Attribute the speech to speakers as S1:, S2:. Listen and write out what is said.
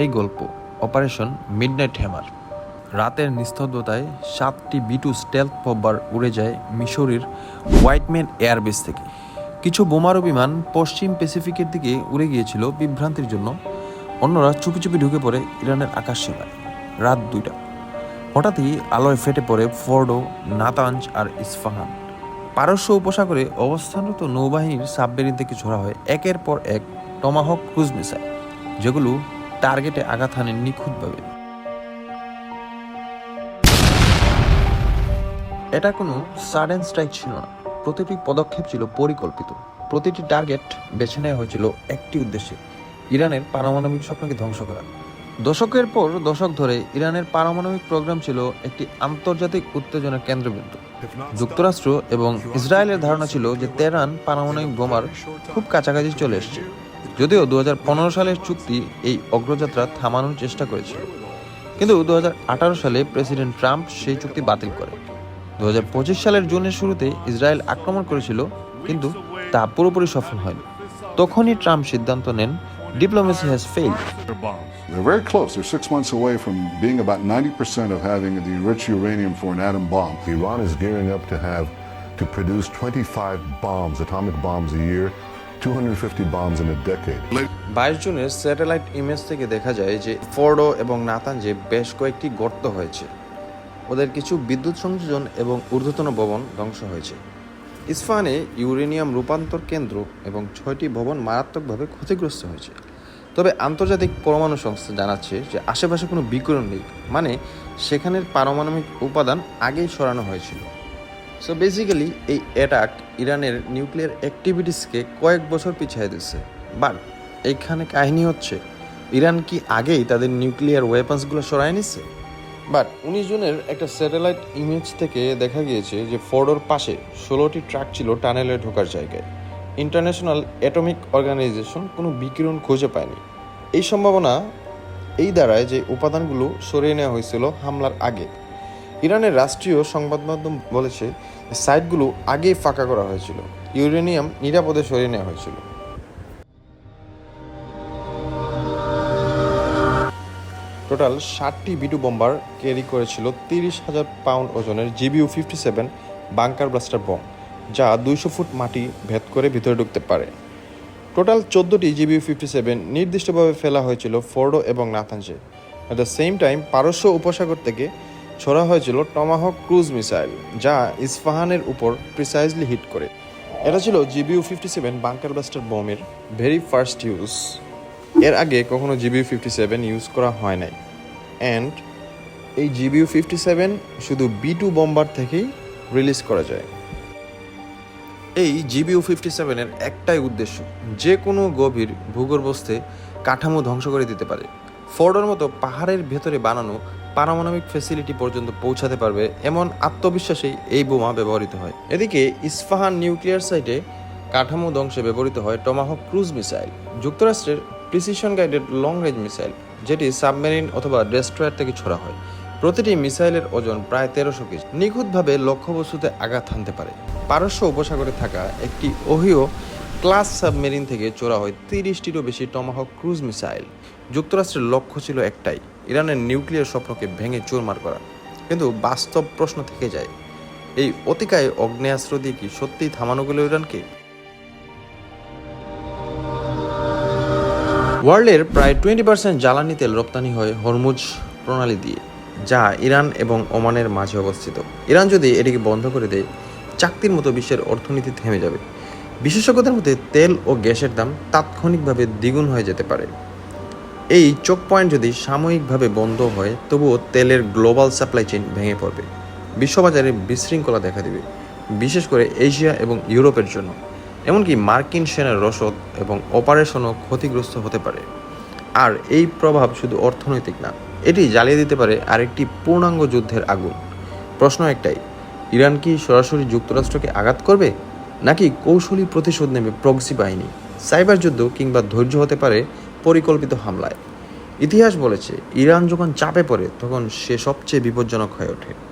S1: এই গল্প, operation midnight hammer. রাতের নিস্তব্ধতায় সাতটি বিটু স্টেলথ পব্বার উড়ে যায় মিশরের হোয়াইটম্যান এয়ারবেস থেকে। কিছু বোমারু বিমান পশ্চিম প্যাসিফিকের দিকে উড়ে গিয়েছিল বিভ্রান্তির জন্য। অন্যরা চুপি চুপি ঢুকে পড়ে ইরানের আকাশ সীমায়। রাত দুইটা। হঠাৎই আলোয় ফেটে পড়ে ফোর্ডো, নাতাঞ্জ আর ইস্ফাহান। পারস্য উপসাগরে অবস্থানরত নৌবাহিনীর সাবমেরিন থেকে ছোড়া হয়। একের পর এক টমাহক ক্রুজ মিসাইল, যেগুলো টার্গেটে আঘাত হানে নিখুঁতভাবে। এটা কোনো সাডেন স্ট্রাইক ছিল না। প্রতিটি পদক্ষেপ ছিল পরিকল্পিত। প্রতিটি টার্গেট বেছে নেওয়া হয়েছিল একটি উদ্দেশ্যে, ইরানের পারমাণবিক স্বপ্নকে ধ্বংস করা। দশকের পর দশক ধরে ইরানের পারমাণবিক প্রোগ্রাম ছিল একটি আন্তর্জাতিক উত্তেজনার কেন্দ্রবিন্দু। যুক্তরাষ্ট্র এবং ইসরায়েলের ধারণা ছিল যে তেহরান পারমাণবিক বোমার খুব কাছাকাছি চলে এসেছে। যদিও দু সালের চুক্তি এই অগ্রযাত্রা থামানোর চেষ্টা করেছিল কিন্তু দু সালে প্রেসিডেন্ট ট্রাম্প সেই চুক্তি বাতিল করে দু সালের জুনের শুরুতে ইসরায়েল আক্রমণ করেছিল কিন্তু তা পুরোপুরি সফল হয়নি তখনই ট্রাম্প সিদ্ধান্ত নেন diplomacy has
S2: bombs.
S3: They're very close. They're six months away from being about 90% of having the enriched uranium for an atom bomb.
S4: Iran is gearing up to have to produce 25 bombs, atomic bombs a year, 250 bombs in a decade.
S1: বাইশ জুনের satellite image থেকে দেখা যায় যে Fordow এবং নাতাঞ্জে বেশ কয়েকটি গর্ত হয়েছে। ওদের কিছু বিদ্যুৎ সংযোজন এবং ঊর্ধ্বতন ভবন ধ্বংস হয়েছে। ইস্ফাহানে ইউরেনিয়াম রূপান্তর কেন্দ্র এবং ছয়টি ভবন মারাত্মকভাবে ক্ষতিগ্রস্ত হয়েছে। তবে আন্তর্জাতিক পরমাণু সংস্থা জানাচ্ছে যে আশেপাশে কোনো বিকিরণ নেই। মানে সেখানের পারমাণবিক উপাদান আগেই সরানো হয়েছিল। সো বেসিক্যালি এই অ্যাটাক ইরানের নিউক্লিয়ার অ্যাক্টিভিটিসকে কয়েক বছর পিছিয়ে দিচ্ছে বাট এইখানে কাহিনী হচ্ছে, ইরান কি আগেই তাদের নিউক্লিয়ার ওয়েপন্সগুলো সরায় নিচ্ছে বাট উনিশ জুনের একটা স্যাটেলাইট ইমেজ থেকে দেখা গিয়েছে যে ফোর্ডোর পাশে ষোলোটি ট্রাক ছিল টানেলে ঢোকার জায়গায়। ইন্টারন্যাশনাল অ্যাটমিক অর্গানাইজেশন কোনো বিকিরণ খুঁজে পায়নি। এই সম্ভাবনা এই দ্বারায় যে উপাদানগুলো সরিয়ে নেওয়া হয়েছিল হামলার আগে। ইরানের রাষ্ট্রীয় সংবাদ মাধ্যম বলেছে, সাইটগুলো আগেই ফাঁকা করা হয়েছিল। ইউরেনিয়াম নিরাপদে সরিয়ে নেওয়া হয়েছিল। টোটাল ষাটটি বিডু বোম্বার ক্যারি করেছিল তিরিশ হাজার পাউন্ড ওজনের GBU fifty seven bunker blaster bomb, যা দুইশো ফুট মাটি ভেদ করে ভিতরে ঢুকতে পারে। টোটাল চোদ্দোটি জিবিউ ফিফটি সেভেন নির্দিষ্টভাবে ফেলা হয়েছিল ফোর্ডো এবং নাথানজে। অ্যাট দ্য সেম টাইম পারস্য উপসাগর থেকে ছোড়া হয়েছিল টমাহক ক্রুজ মিসাইল, যা ইস্ফাহানের উপর প্রিসাইজলি হিট করে। এটা ছিল GBU fifty seven bunker blaster বোমের very first use. এর আগে কখনো জিবিউ ফিফটি সেভেন ইউজ করা হয় নাই। অ্যান্ড এই জিবিউ ফিফটি সেভেন শুধু বি টু বম্বার থেকেই রিলিজ করা যায়। এই জিবিউ ফিফটি সেভেনের একটাই উদ্দেশ্য, যে কোনো গভীর ভূগর্ভস্থে কাঠামো ধ্বংস করে দিতে পারে। ফোর্ডোর মতো পাহাড়ের ভেতরে বানানো পারমাণবিক ফেসিলিটি পর্যন্ত পৌঁছাতে পারবে এমন আত্মবিশ্বাসেই এই বোমা ব্যবহৃত হয়। এদিকে ইস্ফাহান নিউক্লিয়ার সাইটে কাঠামো ধ্বংসে ব্যবহৃত হয় টমাহক ক্রুজ মিসাইল, যুক্তরাষ্ট্রের precision guided long range missile, যেটি সাবমেরিন অথবা ডেস্ট্রয়ার থেকে ছড়া হয়। প্রতিটি মিসাইলের ওজন প্রায় তেরোশো কেজি। নিখুঁতভাবে লক্ষ্যবস্তুতে আঘাত হানতে পারে। পারস্য উপসাগরে থাকা একটি ওহিও ক্লাস সাবমেরিন থেকে চোরা হয় তিরিশটিরও বেশি টমাহক ক্রুজ মিসাইল। যুক্তরাষ্ট্রের লক্ষ্য ছিল একটাই ইরানের নিউক্লিয়ার স্বপ্নকে ভেঙে চুরমার করা। কিন্তু বাস্তব প্রশ্ন থেকে যায়, এই অতিকায় অগ্নেয়াস্ত্র দিয়ে কি সত্যিই থামানো গেল ইরানকে? ওয়ার্ল্ডের প্রায় টোয়েন্টি পার্সেন্ট জ্বালানি তেল রপ্তানি হয় হরমুজ প্রণালী দিয়ে, যা ইরান এবং ওমানের মাঝে অবস্থিত। ইরান যদি এটিকে বন্ধ করে দেয়, চাকতির মতো বিশ্বের অর্থনীতি থেমে যাবে। বিশেষজ্ঞদের মতে তেল ও গ্যাসের দাম তাৎক্ষণিকভাবে দ্বিগুণ হয়ে যেতে পারে। এই চোখ পয়েন্ট যদি সাময়িকভাবে বন্ধ হয়, তবুও তেলের গ্লোবাল সাপ্লাই চেইন ভেঙে পড়বে। বিশ্ববাজারে বিশৃঙ্খলা দেখা দেবে, বিশেষ করে এশিয়া এবং ইউরোপের জন্য। এমনকি মার্কিন সেনার রসদ এবং অপারেশনও ক্ষতিগ্রস্ত হতে পারে। আর এই প্রভাব শুধু অর্থনৈতিক না, এটি জ্বালিয়ে দিতে পারে আরেকটি পূর্ণাঙ্গ যুদ্ধের আগুন। প্রশ্ন একটাই, ইরান কি সরাসরি যুক্তরাষ্ট্রকে আঘাত করবে, নাকি কৌশলী প্রতিশোধ নেবে প্রক্সি বাহিনী, সাইবার যুদ্ধ কিংবা ধৈর্য হতে পারে পরিকল্পিত হামলায়? ইতিহাস বলেছে ইরান যখন চাপে পড়ে তখন সে সবচেয়ে বিপজ্জনক হয়ে ওঠে।